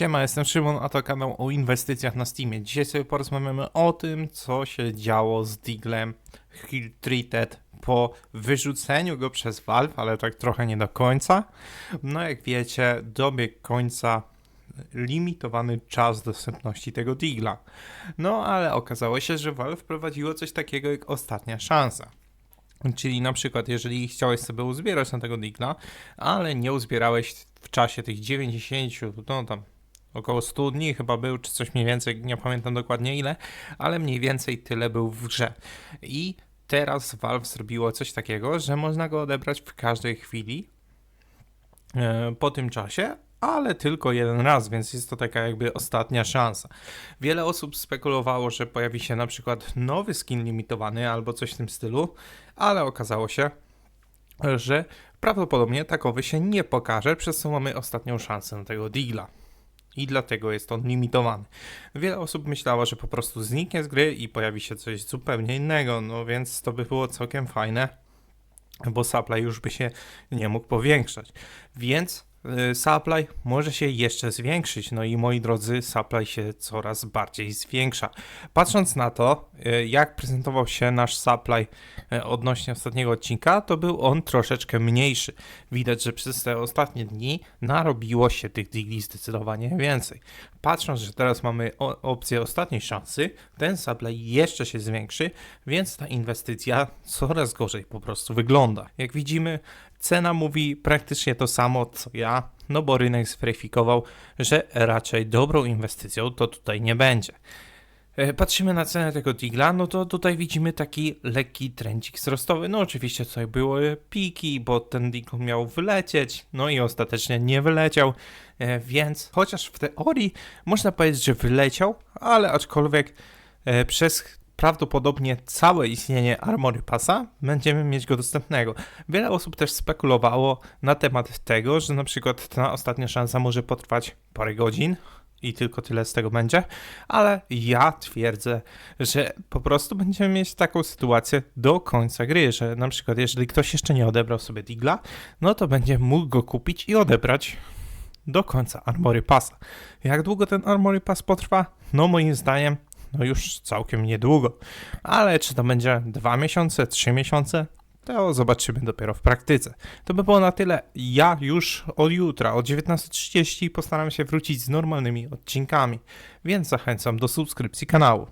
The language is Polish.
Siema, jestem Szymon, a to kanał o inwestycjach na Steamie. Dzisiaj sobie porozmawiamy o tym, co się działo z Diglem Hill Treated po wyrzuceniu go przez Valve, ale tak trochę nie do końca. No jak wiecie, dobiegł końca limitowany czas dostępności tego Digla. No ale okazało się, że Valve wprowadziło coś takiego jak ostatnia szansa. Czyli na przykład, jeżeli chciałeś sobie uzbierać na tego Digla, ale nie uzbierałeś w czasie tych 90, no tam około 100 dni chyba był, czy coś mniej więcej, nie pamiętam dokładnie ile, ale mniej więcej tyle był w grze. I teraz Valve zrobiło coś takiego, że można go odebrać w każdej chwili e, po tym czasie, ale tylko jeden raz, więc jest to taka jakby ostatnia szansa. Wiele osób spekulowało, że pojawi się na przykład nowy skin limitowany albo coś w tym stylu, ale okazało się, że prawdopodobnie takowy się nie pokaże, przez co mamy ostatnią szansę na tego deala. I dlatego jest on limitowany. Wiele osób myślało, że po prostu zniknie z gry i pojawi się coś zupełnie innego, no więc to by było całkiem fajne, bo supply już by się nie mógł powiększać. Więc supply może się jeszcze zwiększyć, no i moi drodzy, supply się coraz bardziej zwiększa. Patrząc na to, y, jak prezentował się nasz supply y, odnośnie ostatniego odcinka, to był on troszeczkę mniejszy. Widać, że przez te ostatnie dni narobiło się tych digli zdecydowanie więcej. Patrząc, że teraz mamy opcję ostatniej szansy, ten supply jeszcze się zwiększy, więc ta inwestycja coraz gorzej po prostu wygląda. Jak widzimy, cena mówi praktycznie to samo co ja, no bo rynek zweryfikował, że raczej dobrą inwestycją to tutaj nie będzie. E, Patrzymy na cenę tego Digla, no to tutaj widzimy taki lekki trendzik wzrostowy. No oczywiście tutaj były piki, bo ten Digl miał wylecieć, no i ostatecznie nie wyleciał, e, więc chociaż w teorii można powiedzieć, że wyleciał, ale aczkolwiek e, przez prawdopodobnie całe istnienie Armory Passa będziemy mieć go dostępnego. Wiele osób też spekulowało na temat tego, że na przykład ta ostatnia szansa może potrwać parę godzin, i tylko tyle z tego będzie, ale ja twierdzę, że po prostu będziemy mieć taką sytuację do końca gry, że na przykład jeżeli ktoś jeszcze nie odebrał sobie Digla, no to będzie mógł go kupić i odebrać do końca Armory Passa. Jak długo ten Armory Pass potrwa? No moim zdaniem, no już całkiem niedługo. Ale czy to będzie 2 miesiące, 3 miesiące? To zobaczymy dopiero w praktyce. To by było na tyle. Ja już od jutra, o 19.30 postaram się wrócić z normalnymi odcinkami, więc zachęcam do subskrypcji kanału.